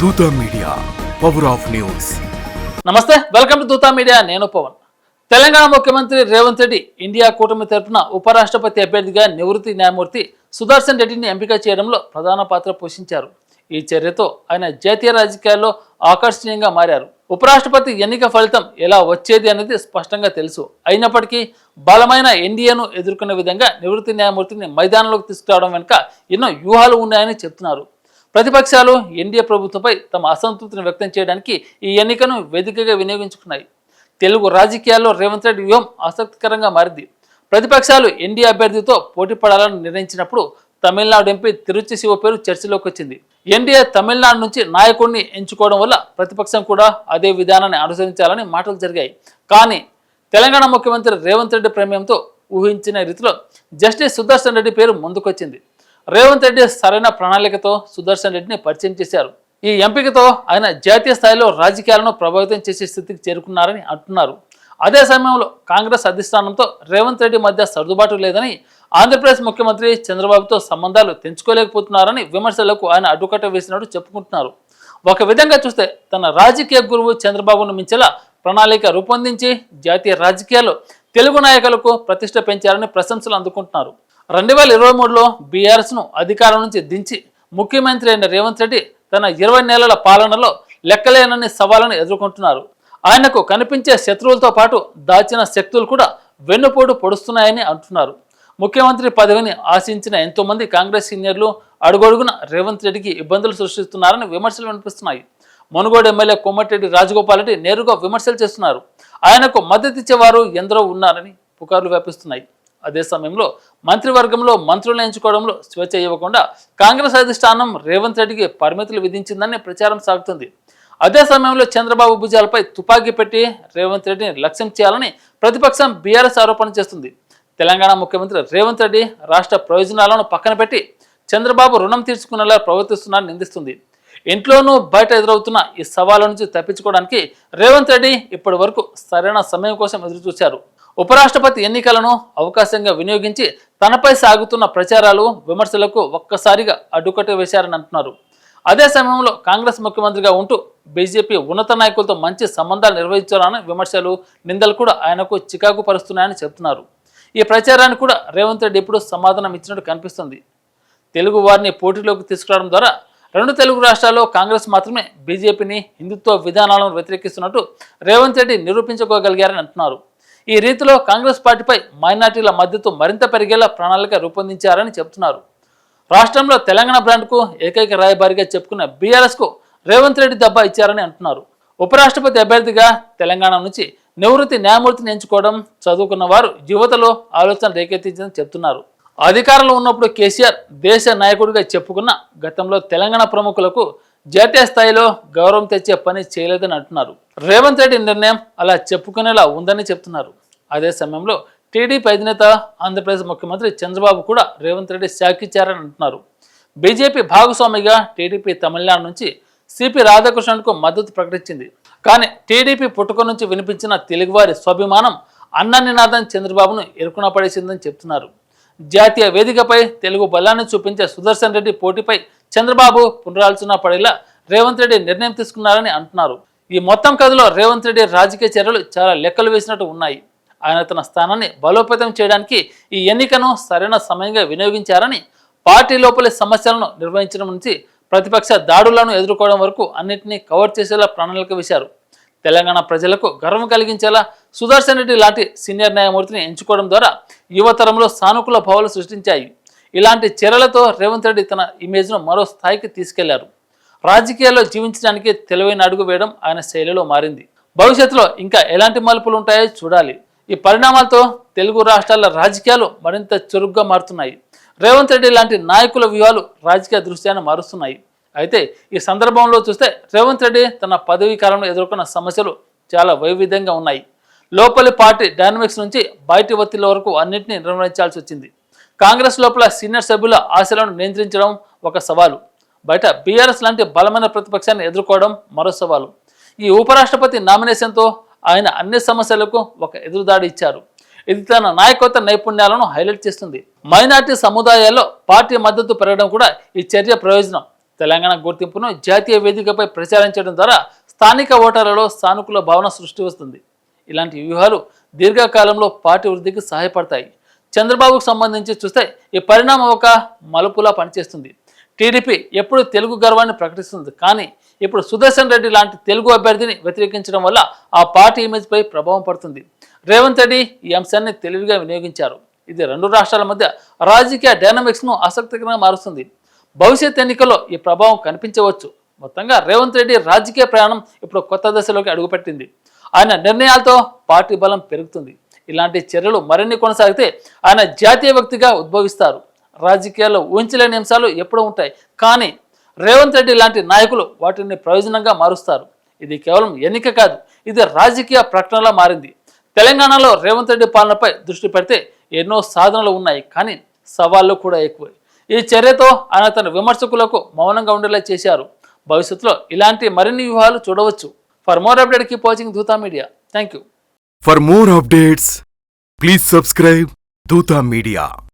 Dootha media power of news నమస్తే welcome to Dootha media. నేను పవన్. తెలంగాణ ముఖ్యమంత్రి రేవంత్ రెడ్డి ఇండియా కూటమి తరపున ఉపరాష్ట్రపతి అభ్యర్థిగా నివృత్తి న్యాయమూర్తి సుదర్శన్ రెడ్డిని ఎంపిక చేయడంలో ప్రధాన పాత్ర పోషించారు. ఈ చర్యతో ఆయన జాతీయ రాజకీయాల్లో ఆకర్షణీయంగా మారారు. ఉపరాష్ట్రపతి ఎన్నిక ఫలితం ఎలా వచ్చేది అనేది స్పష్టంగా తెలుసు. అయినప్పటికీ బలమైన ఎన్డీఏను ఎదుర్కొనే విధంగా నివృత్తి న్యాయమూర్తిని మైదానంలోకి తీసుకురావడం వెనుక ఎన్నో వ్యూహాలు ఉన్నాయని చెప్తున్నారు. ప్రతిపక్షాలు ఎన్డీఏ ప్రభుత్వంపై తమ అసంతృప్తిని వ్యక్తం చేయడానికి ఈ ఎన్నికను వేదికగా వినియోగించుకున్నాయి. తెలుగు రాజకీయాల్లో రేవంత్ రెడ్డి వ్యూహం ఆసక్తికరంగా మారింది. ప్రతిపక్షాలు ఎన్డీఏ అభ్యర్థితో పోటీ పడాలని నిర్ణయించినప్పుడు తమిళనాడు ఎంపీ తిరుచి శివ పేరు చర్చలోకి వచ్చింది. ఎన్డీఏ తమిళనాడు నుంచి నాయకుడిని ఎంచుకోవడం వల్ల ప్రతిపక్షం కూడా అదే విధానాన్ని అనుసరించాలని మాటలు జరిగాయి. కానీ తెలంగాణ ముఖ్యమంత్రి రేవంత్ రెడ్డి ప్రమేయంతో ఊహించిన రీతిలో జస్టిస్ సుదర్శన్ రెడ్డి పేరు ముందుకొచ్చింది. రేవంత్ రెడ్డి సరైన ప్రణాళికతో సుదర్శన్ రెడ్డిని పరిచయం చేశారు. ఈ ఎంపికతో ఆయన జాతీయ స్థాయిలో రాజకీయాలను ప్రభావితం చేసే స్థితికి చేరుకున్నారని అంటున్నారు. అదే సమయంలో కాంగ్రెస్ అధిష్టానంతో రేవంత్ రెడ్డి మధ్య సర్దుబాటు లేదని ఆంధ్రప్రదేశ్ ముఖ్యమంత్రి చంద్రబాబుతో సంబంధాలు తెంచుకోలేకపోతున్నారని విమర్శలకు ఆయన అడ్డుకట్ట వేసినట్టు చెప్పుకుంటున్నారు. ఒక విధంగా చూస్తే తన రాజకీయ గురువు చంద్రబాబును మించేలా ప్రణాళిక రూపొందించి జాతీయ రాజకీయాల్లో తెలుగు నాయకులకు ప్రతిష్ట పెంచారని ప్రశంసలు అందుకుంటున్నారు. రెండు వేల ఇరవై మూడులో బీఆర్ఎస్ను అధికారం నుంచి దించి ముఖ్యమంత్రి అయిన రేవంత్ రెడ్డి తన ఇరవై నెలల పాలనలో లెక్కలేనన్ని సవాళ్ళను ఎదుర్కొంటున్నారు. ఆయనకు కనిపించే శత్రువులతో పాటు దాచిన శక్తులు కూడా వెన్నుపోటు పొడుస్తున్నాయని అంటున్నారు. ముఖ్యమంత్రి పదవిని ఆశించిన ఎంతోమంది కాంగ్రెస్ సీనియర్లు అడుగడుగున రేవంత్ రెడ్డికి ఇబ్బందులు సృష్టిస్తున్నారని విమర్శలు వినిపిస్తున్నాయి. మునుగోడు ఎమ్మెల్యే కోమటిరెడ్డి రాజగోపాల్ రెడ్డి నేరుగా విమర్శలు చేస్తున్నారు. ఆయనకు మద్దతిచ్చేవారు ఎందరో ఉన్నారని పుకార్లు వ్యాపిస్తున్నాయి. అదే సమయంలో మంత్రివర్గంలో మంత్రులను ఎంచుకోవడంలో స్వేచ్ఛ ఇవ్వకుండా కాంగ్రెస్ అధిష్టానం రేవంత్ రెడ్డికి పరిమితులు విధించిందని ప్రచారం సాగుతుంది. అదే సమయంలో చంద్రబాబు భుజాలపై తుపాకీ పెట్టి రేవంత్ రెడ్డిని లక్ష్యం చేయాలని ప్రతిపక్షం బీఆర్ఎస్ ఆరోపణ చేస్తుంది. తెలంగాణ ముఖ్యమంత్రి రేవంత్ రెడ్డి రాష్ట్ర ప్రయోజనాలను పక్కన పెట్టి చంద్రబాబు రుణం తీర్చుకునేలా ప్రవర్తిస్తున్నారని నిందిస్తుంది. ఇంట్లోనూ బయట ఎదురవుతున్న ఈ సవాళ్ళ నుంచి తప్పించుకోవడానికి రేవంత్ రెడ్డి ఇప్పటి వరకు సరైన సమయం కోసం ఎదురుచూశారు. ఉపరాష్ట్రపతి ఎన్నికలను అవకాశంగా వినియోగించి తనపై సాగుతున్న ప్రచారాలు విమర్శలకు ఒక్కసారిగా అడ్డుకట్ట వేశారని అంటున్నారు. అదే సమయంలో కాంగ్రెస్ ముఖ్యమంత్రిగా ఉంటూ బీజేపీ ఉన్నత నాయకులతో మంచి సంబంధాలు నిర్వహించారని విమర్శలు నిందలు కూడా ఆయనకు చికాకు పరుస్తున్నాయని చెప్తున్నారు ఈ ప్రచారాన్ని కూడా రేవంత్ రెడ్డి ఇప్పుడు సమాధానం ఇచ్చినట్టు కనిపిస్తుంది. తెలుగు వారిని పోటీలోకి తీసుకురావడం ద్వారా రెండు తెలుగు రాష్ట్రాల్లో కాంగ్రెస్ మాత్రమే బీజేపీని హిందుత్వ విధానాలను వ్యతిరేకిస్తున్నట్టు రేవంత్ రెడ్డి నిరూపించుకోగలిగారని అంటున్నారు. ఈ రీతిలో కాంగ్రెస్ పార్టీపై మైనార్టీల మద్దతు మరింత పెరిగేలా ప్రణాళిక రూపొందించారని చెబుతున్నారు రాష్ట్రంలో తెలంగాణ బ్రాండ్కు ఏకైక రాయబారిగా చెప్పుకున్న బీఆర్ఎస్కు రేవంత్ రెడ్డి దెబ్బ ఇచ్చారని అంటున్నారు. ఉపరాష్ట్రపతి అభ్యర్థిగా తెలంగాణ నుంచి నివృత్తి న్యాయమూర్తిని ఎంచుకోవడం చదువుకున్న వారు యువతలో ఆలోచన రేకెత్తించని చెప్తున్నారు. అధికారంలో ఉన్నప్పుడు కేసీఆర్ దేశ నాయకుడిగా చెప్పుకున్న గతంలో తెలంగాణ ప్రముఖులకు జాతీయ స్థాయిలో గౌరవం తెచ్చే పని చేయలేదని అంటున్నారు. రేవంత్ రెడ్డి నిర్ణయం అలా చెప్పుకునేలా ఉందని చెప్తున్నారు. అదే సమయంలో టీడీపీ అధినేత ఆంధ్రప్రదేశ్ ముఖ్యమంత్రి చంద్రబాబు కూడా రేవంత్ రెడ్డి శాఖిచ్చారని అంటున్నారు. బీజేపీ భాగస్వామిగా టీడీపీ తమిళనాడు నుంచి సిపి రాధాకృష్ణన్కు మద్దతు ప్రకటించింది. కానీ టీడీపీ పుట్టుక నుంచి వినిపించిన తెలుగువారి స్వాభిమానం అన్న నినాదం చంద్రబాబును ఇరుకున పడేసిందని చెప్తున్నారు. జాతీయ వేదికపై తెలుగు బలాన్ని చూపించే సుదర్శన్ రెడ్డి పోటీపై చంద్రబాబు పునరాలోచన పడేలా రేవంత్ రెడ్డి నిర్ణయం తీసుకున్నారని అంటున్నారు. ఈ మొత్తం కథలో రేవంత్ రెడ్డి రాజకీయ చర్యలు చాలా లెక్కలు వేసినట్టు ఉన్నాయి. ఆయన తన స్థానాన్ని బలోపేతం చేయడానికి ఈ ఎన్నికను సరైన సమయంగా వినియోగించారని పార్టీ లోపలి సమస్యలను నిర్వహించడం నుంచి ప్రతిపక్ష దాడులను ఎదుర్కోవడం వరకు అన్నింటినీ కవర్ చేసేలా ప్రణాళిక వేశారు. తెలంగాణ ప్రజలకు గర్వం కలిగించేలా సుదర్శన్ రెడ్డి లాంటి సీనియర్ న్యాయమూర్తిని ఎంచుకోవడం ద్వారా యువతరంలో సానుకూల భావాలు సృష్టించాయి. ఇలాంటి చర్యలతో రేవంత్ రెడ్డి తన ఇమేజ్ను మరో స్థాయికి తీసుకెళ్ళారు. రాజకీయాల్లో జీవించడానికి తెలివైన అడుగు వేయడం ఆయన శైలిలో మారింది. భవిష్యత్తులో ఇంకా ఎలాంటి మలుపులు ఉంటాయో చూడాలి. ఈ పరిణామాలతో తెలుగు రాష్ట్రాల రాజకీయాలు మరింత చురుగ్గా మారుతున్నాయి. రేవంత్ రెడ్డి లాంటి నాయకుల వ్యూహాలు రాజకీయ దృశ్యాన్ని మారుస్తున్నాయి. అయితే ఈ సందర్భంలో చూస్తే రేవంత్ రెడ్డి తన పదవీ కాలంలో ఎదుర్కొన్న సమస్యలు చాలా వైవిధ్యంగా ఉన్నాయి. లోపలి పార్టీ డైనమిక్స్ నుంచి బయటి ఒత్తిళ్ళ వరకు అన్నింటినీ నిర్వహించాల్సి వచ్చింది. కాంగ్రెస్ లోపల సీనియర్ సభ్యుల ఆశలను నియంత్రించడం ఒక సవాలు. బయట బీఆర్ఎస్ లాంటి బలమైన ప్రతిపక్షాన్ని ఎదుర్కోవడం మరో సవాలు. ఈ ఉపరాష్ట్రపతి నామినేషన్తో ఆయన అన్ని సమస్యలకు ఒక ఎదురుదాడి ఇచ్చారు. ఇది తన నాయకత్వ నైపుణ్యాలను హైలైట్ చేస్తుంది. మైనార్టీ సముదాయాల్లో పార్టీ మద్దతు పెరగడం కూడా ఈ చర్య ప్రయోజనం. తెలంగాణ గుర్తింపును జాతీయ వేదికపై ప్రచారం చేయడం ద్వారా స్థానిక ఓటర్లలో సానుకూల భావన సృష్టి వస్తుంది. ఇలాంటి వ్యూహాలు దీర్ఘకాలంలో పార్టీ వృద్ధికి సహాయపడతాయి. చంద్రబాబుకు సంబంధించి చూస్తే ఈ పరిణామం ఒక మలుపులా పనిచేస్తుంది. టీడీపీ ఎప్పుడు తెలుగు గర్వాన్ని ప్రకటిస్తుంది. కానీ ఇప్పుడు సుదర్శన్ రెడ్డి లాంటి తెలుగు అభ్యర్థిని వ్యతిరేకించడం వల్ల ఆ పార్టీ ఇమేజ్పై ప్రభావం పడుతుంది. రేవంత్ రెడ్డి ఈ అంశాన్ని తెలివిగా వినియోగించారు. ఇది రెండు రాష్ట్రాల మధ్య రాజకీయ డైనమిక్స్ను ఆసక్తికరంగా మారుస్తుంది. భవిష్యత్ ఎన్నికల్లో ఈ ప్రభావం కనిపించవచ్చు. మొత్తంగా రేవంత్ రెడ్డి రాజకీయ ప్రయాణం ఇప్పుడు కొత్త దశలోకి అడుగుపెట్టింది. ఆయన నిర్ణయాలతో పార్టీ బలం పెరుగుతుంది. ఇలాంటి చర్యలు మరిన్ని కొనసాగితే ఆయన జాతీయ వ్యక్తిగా ఉద్భవిస్తారు. రాజకీయాల్లో ఊహించలేని అంశాలు ఎప్పుడూ ఉంటాయి. కానీ రేవంత్ రెడ్డి లాంటి నాయకులు వాటిని ప్రయోజనంగా మారుస్తారు. ఇది కేవలం ఎన్నిక కాదు ఇది రాజకీయ ప్రకటనలా మారింది. తెలంగాణలో రేవంత్ రెడ్డి పాలనపై దృష్టి పెడితే ఎన్నో సాధనలు ఉన్నాయి కానీ సవాళ్ళు కూడా ఎక్కువే. ఈ చర్యతో ఆయన తన విమర్శకులకు మౌనంగా ఉండేలా చేశారు. భవిష్యత్తులో ఇలాంటి మరిన్ని వ్యూహాలు చూడవచ్చు. For more update keep watching Dootha media thank you For more updates, please subscribe Duta Media.